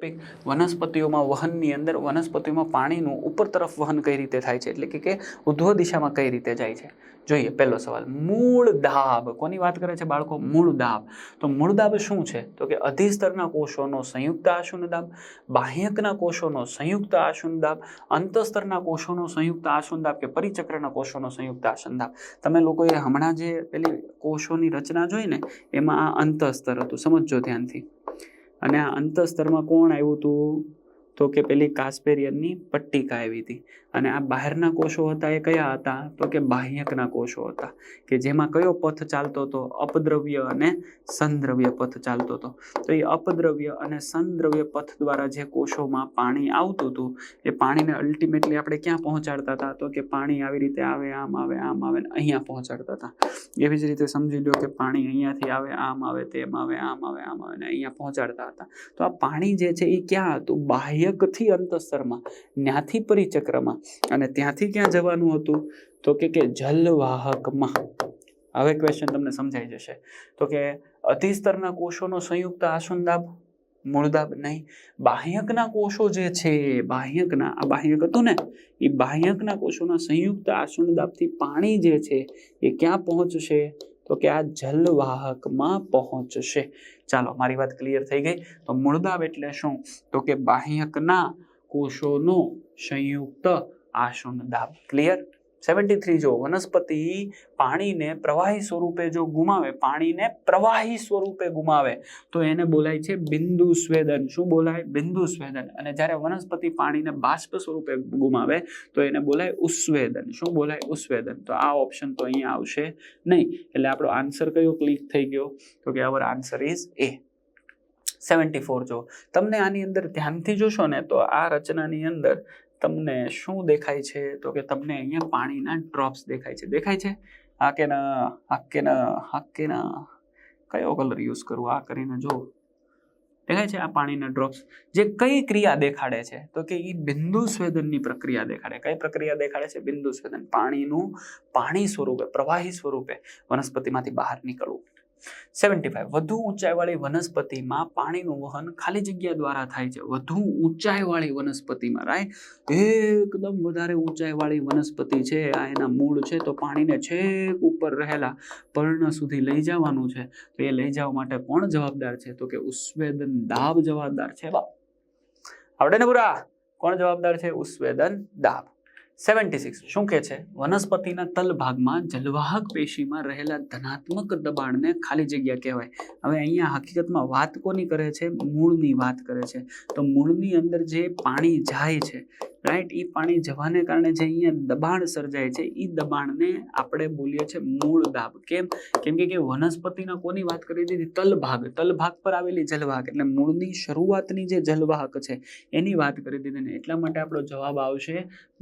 Topic વનસ્પતિઓમાં વહનની અંદર વનસ્પતિઓમાં પાણીનું ઉપર તરફ વહન કઈ રીતે થાય છે? એટલે કે ઉધ્વ દિશામાં કઈ રીતે જાય છે? જોઈએ પહેલો સવાલ. મૂળ દાબ. કોની વાત કરે છે બાળકો? મૂળ દાબ. તો મૂળ દાબ શું છે? તો કે અધિસ્તરના કોષોનો સંયુક્ત આશુન દાબ, બાહ્યકના કોષોનો સંયુક્ત આશુન દાબ, અંતસ્તરના કોષોનો સંયુક્ત આશુન દાબ કે પરિચક્રના કોષોનો સંયુક્ત આસન દાબ. તમે લોકોએ હમણાં જે પેલી કોષોની રચના જોઈ ને, એમાં આ અંતસ્તર હતું. સમજજો ધ્યાનથી. અને આ અંતસ્તરમાં કોણ આવ્યું હતું? તો કે પેલી કાસ્પેરિયનની પટ્ટિકા આવી હતી. અને આ બહારના કોષો હતા એ કયા હતા? તો કે બાહ્યકના કોષો હતા. કે જેમાં કયો પથ ચાલતો હતો? અપદ્રવ્ય અને સંદ્રવ્ય પથ ચાલતો હતો. તો એ અપદ્રવ્ય અને સંદ્રવ્ય પથ દ્વારા જે કોષોમાં પાણી આવતું હતું, એ પાણીને અલ્ટિમેટલી આપણે ક્યાં પહોંચાડતા હતા? તો કે પાણી આવી રીતે આવે, આમ આવે આમ આવે ને અહીંયા પહોંચાડતા હતા. એવી જ રીતે સમજી લો કે પાણી અહીંયાથી આવે, આમ આવે, તેમ આવે, આમ આવે આમ આવે અહીંયા પહોંચાડતા હતા. તો આ પાણી જે છે એ ક્યાં હતું? બાહ્યકથી અંતસ્તરમાં, ન્યાથી પરિચક્રમાં. અને ત્યાંથી ક્યાં જવાનું હતું? તો કે કે જલવાહકમાં. હવે ક્વેશ્ચન તમને સમજાઈ જશે. તો કે અતિસ્તરના કોષોનો સંયુક્ત આસુંદાબ મૂળદાબ નહીં. બાહ્યકના કોષો જે છે, બાહ્યકના, આ બાહ્યક હતું ને એ બાહ્યકના કોષોના સંયુક્ત આસુંદાબથી પાણી જે છે, એ ક્યાં પહોંચશે? તો કે આ જલવાહકમાં પહોંચશે. ચાલો, મારી વાત ક્લિયર થઈ ગઈ. તો મૂળદાબ એટલે શું? તો કે બાહ્યકના કોષોનો સંયુક્ત આસુંદાબ ક્લિયર સેવન્ટી થ્રી જો વનસ્પતિ પાણીને પ્રવાહી સ્વરૂપે જો ગુમાવે, પાણીને પ્રવાહી સ્વરૂપે ગુમાવે, તો એને બોલાય છે બિંદુ સ્વેદન. શું બોલાય? બિંદુ સ્વેદન. અને જ્યારે વનસ્પતિ પાણીને બાષ્પ સ્વરૂપે ગુમાવે, તો એને બોલાય ઉસ્વેદન. શું બોલાય? ઉસ્વેદન. તો આ ઓપ્શન તો અહીંયા આવશે નહીં. એટલે આપણો આન્સર કયો? ક્લિક થઈ ગયો. તો કે our answer is a seventy four જો. તમને આની અંદર ધ્યાનથી જોશો ને, તો આ રચનાની અંદર તમને શું દેખાય છે? તો કે તમને અહીંયા પાણીના ડ્રોપ્સ દેખાય છે. દેખાય છે? આ કે ના આ કે ના આ કે ના કયો કલર યુઝ કરવો આ કરીને જો દેખાય છે આ પાણીના ડ્રોપ્સ જે કઈ ક્રિયા દેખાડે છે? તો કે એ બિંદુ સ્વેદનની પ્રક્રિયા દેખાડે. કઈ પ્રક્રિયા દેખાડે છે? બિંદુ સ્વેદન. પાણીનું પાણી સ્વરૂપે, પ્રવાહી સ્વરૂપે વનસ્પતિમાંથી બહાર નીકળવું. સેવન્ટી ફાઈવ વધુ ઊંચાઈવાળી વનસ્પતિમાં પાણીનું વહન ખાલી જગ્યા દ્વારા થાય છે. વધુ ઊંચાઈવાળી વનસ્પતિમાં રાઈટ એકદમ વધારે ઊંચાઈવાળી વનસ્પતિ છે. આ એના મૂળ છે, તો પાણીને છેક ઉપર રહેલા પર્ણ સુધી લઈ જવાનું છે. તો એ લઈ જવા માટે કોણ જવાબદાર છે? તો કે ઉસ્વેદન દાબ જવાબદાર છે. બા આવડે ને પૂરા? કોણ જવાબદાર છે? ઉસ્વેદન દાબ. સેવન્ટી સિક્સ શું કે છે? વનસ્પતિના તલ ભાગમાં જલવાહક પેશીમાં રહેલા ધનાત્મક દબાણને ખાલી જગ્યા કહેવાય. હવે અહીંયા હકીકતમાં વાત કોની કરે છે? મૂળની વાત કરે છે. તો મૂળની અંદર જે પાણી જાય છે રાઈટ એ પાણી જવાને કારણે જે અહીંયા દબાણ સર્જાય છે એ દબાણને આપણે બોલીએ છીએ મૂળ દાબ. કેમ? કેમ કે વનસ્પતિના કોની વાત કરી દીધી? તલભાગ. તલભાગ પર આવેલી જલવાહક એટલે મૂળની શરૂઆતની જે જલવાહક છે, એની વાત કરી દીધી ને એટલા માટે આપણો જવાબ આવશે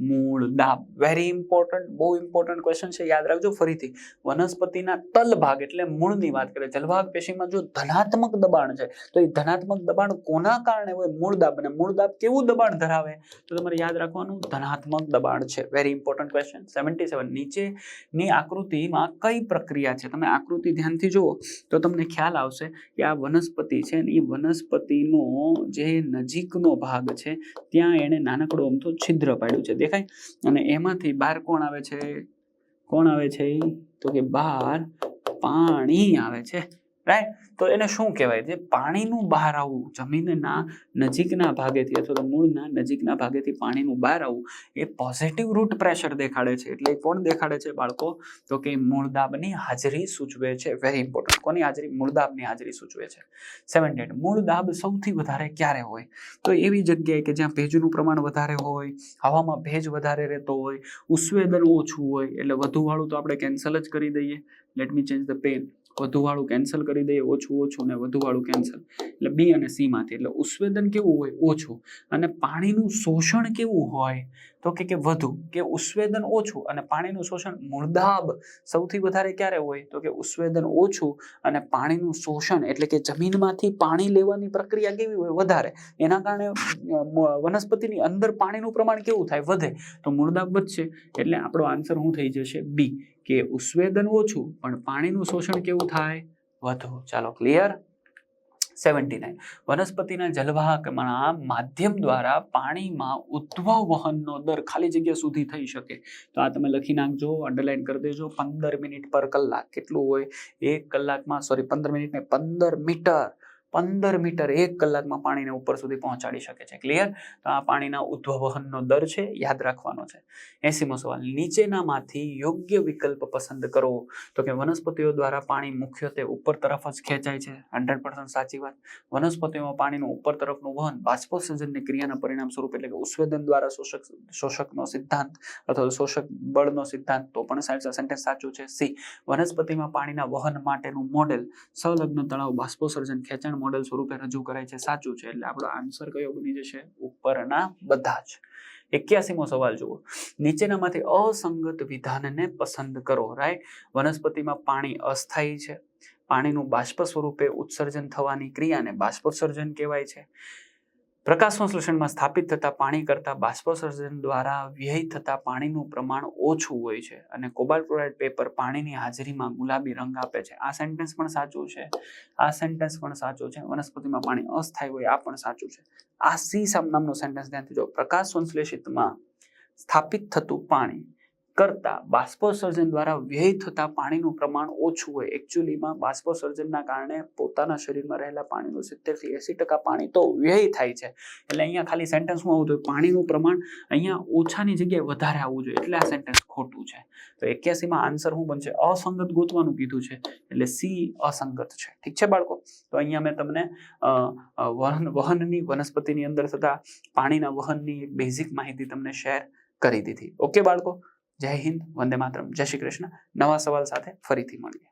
મૂળ દાબ. વેરી ઇમ્પોર્ટન્ટ બહુ ઇમ્પોર્ટન્ટ ક્વેશ્ચન છે, યાદ રાખજો ફરીથી. વનસ્પતિના તલભાગ એટલે મૂળની વાત કરે જલવાહક પેશીમાં જો ધનાત્મક દબાણ છે, તો એ ધનાત્મક દબાણ કોના કારણે હોય? મૂળ દાબ. અને મૂળ દાબ કેવું દબાણ ધરાવે? તો તમારે યાદ રાખવાનું ધનાત્મક દબાણ છે. Very important question seventy seven નીચેની આકૃતિમાં કઈ પ્રક્રિયા છે? તમે આકૃતિ ધ્યાનથી જુઓ તો તમને ખ્યાલ આવશે કે આ વનસ્પતિ છે ને એ વનસ્પતિનો જે નજીકનો ભાગ છે, ત્યાં એણે નાનકડું અમથું છિદ્ર પાડ્યું છે. દેખાય? અને એમાંથી બહાર કોણ આવે છે? કોણ આવે છે? તો કે બહાર પાણી આવે છે. રાઈટ તો એને શું કહેવાય? જે પાણીનું બહાર આવવું, જમીનના નજીકના ભાગેથી અથવા તો મૂળના નજીકના ભાગેથી પાણીનું બહાર આવવું, એ પોઝિટિવ રૂટ પ્રેશર દેખાડે છે. એટલે કોણ દેખાડે છે બાળકો? તો કે મૂળદાબની હાજરી સૂચવે છે. વેરી ઇમ્પોર્ટન્ટ કોની હાજરી? મૂળદાબની હાજરી સૂચવે છે. સેવન્ટી મૂળદાબ સૌથી વધારે ક્યારે હોય? તો એવી જગ્યાએ કે જ્યાં ભેજનું પ્રમાણ વધારે હોય, હવામાં ભેજ વધારે રહેતો હોય, ઉસ્વેદન ઓછું હોય, એટલે વધુવાળું તો આપણે કેન્સલ જ કરી દઈએ. Let me change the pen વધુવાળું cancel કરી દઈએ, ઓછું ઓછું ને વધુવાળું કેન્સલ એટલે બી અને સીમાંથી એટલે ઉસ્વેદન કેવું હોય? ઓછું. અને પાણીનું શોષણ કેવું હોય? તો કે કે વધુ. કે ઉસ્વેદન ઓછું અને પાણીનું શોષણ મૂળદાબ સૌથી વધારે ક્યારે હોય? તો કે ઉસ્વેદન ઓછું અને પાણીનું શોષણ, એટલે કે જમીનમાંથી પાણી લેવાની પ્રક્રિયા કેવી હોય? વધારે. એના કારણે વનસ્પતિની અંદર પાણીનું પ્રમાણ કેવું થાય? વધે. તો મૂળદાબ વધશે. એટલે આપણો આન્સર શું થઈ જશે? બી. કે ઉસ્વેદન ઓછું, પણ પાણીનું શોષણ કેવું થાય? વધુ. ચાલો ક્લિયર સેવન્ટી નાઇન વનસ્પતિના જલવાહકના માધ્યમ દ્વારા પાણીમાં ઉદ્ભવ વહનનો દર ખાલી જગ્યા સુધી થઈ શકે. તો આ તમે લખી નાખજો અંડરલાઇન કરી દેજો, પંદર મિનિટ પર કલાક. કેટલું હોય? એક કલાકમાં સોરી પંદર મિનિટ ને પંદર મીટર. પંદર મીટર એક કલાકમાં પાણીને ઉપર સુધી પહોંચાડી શકે છે. ક્લિયર તો આ પાણીના ઉદ્ભવહનનો દર છે, યાદ રાખવાનો છે. એસીમો સવાલ, નીચેનામાંથી યોગ્ય વિકલ્પ પસંદ કરો. તો કે વનસ્પતિઓ દ્વારા પાણી મુખ્યત્વે ઉપર તરફ જ ખેંચાય છે. હંડ્રેડ સાચી વાત. વનસ્પતિઓમાં પાણીનું ઉપર તરફનું વહન બાષ્પોત્સર્જનની ક્રિયાના પરિણામ સ્વરૂપ એટલે કે ઉસ્વેદન દ્વારા શોષક, શોષકનો સિદ્ધાંત અથવા શોષક બળનો સિદ્ધાંત, તો પણ સેન્ટેન્સ સાચું છે. સી વનસ્પતિમાં પાણીના વહન માટેનું મોડેલ સંલગ્ન તળાવ બાષ્પોસર્જન ખેંચાણ મોડેલ સ્વરૂપે રજૂ કરાય છે, સાચું છે. એટલે આપણો આન્સર કયો બની જશે? ઉપરના બધા જ. એક્યાસીમો સવાલ જુઓ. નીચેનામાંથી અસંગત વિધાનને પસંદ કરો રાઈટ વનસ્પતિમાં પાણી અસ્થાયી છે. પાણીનું બાષ્પ સ્વરૂપે ઉત્સર્જન થવાની ક્રિયાને બાષ્પોત્સર્જન કહેવાય છે. પ્રકાશ સંશ્લેષણમાં સ્થાપિત થતા પાણી કરતાં બાષ્પસર્જન દ્વારા વ્યય થતા પાણીનું પ્રમાણ ઓછું હોય છે અને કોબાલ્ટ ક્લોરાઇડ પેપર પાણીની હાજરીમાં ગુલાબી રંગ આપે છે. આ સેન્ટેન્સ પણ સાચું છે. આ સેન્ટેન્સ પણ સાચું છે. વનસ્પતિમાં પાણી અસ્થાયી હોય, આ પણ સાચું છે. આ સી નામનું સેન્ટેન્સ ધ્યાનથી જો પ્રકાશ સંશ્લેષિતમાં સ્થાપિત થતું પાણી કરતા બાષ્પોસર્જન દ્વારા વ્યય થતા પાણીનું પ્રમાણ ઓછું હોય. એકચ્યુઅલીમાં બાષ્પોસર્જનના કારણે પોતાના શરીરમાં રહેલા પાણીનું સિત્તેરથી એસી ટકા પાણી તો વ્યય થાય છે. એટલે અહીંયા ખાલી સેન્ટેન્સમાં આવું જોઈએ પાણીનું પ્રમાણ અહીંયા ઓછાની જગ્યાએ વધારે આવવું જોઈએ. એટલે આ સેન્ટેન્સ ખોટું છે. તો એક્યાસીમાં આન્સર શું બનશે? અસંગત ગોતવાનું કીધું છે. એટલે સી અસંગત છે. ઠીક છે બાળકો? તો અહીંયા મેં તમને વહન, વહનની, વનસ્પતિની અંદર થતા પાણીના વહનની બેઝિક માહિતી તમને શેર કરી દીધી. ઓકે બાળકો? જય હિન્દ વંદે માતરમ. જય શ્રી કૃષ્ણ. નવા સવાલ સાથે ફરીથી મળીએ.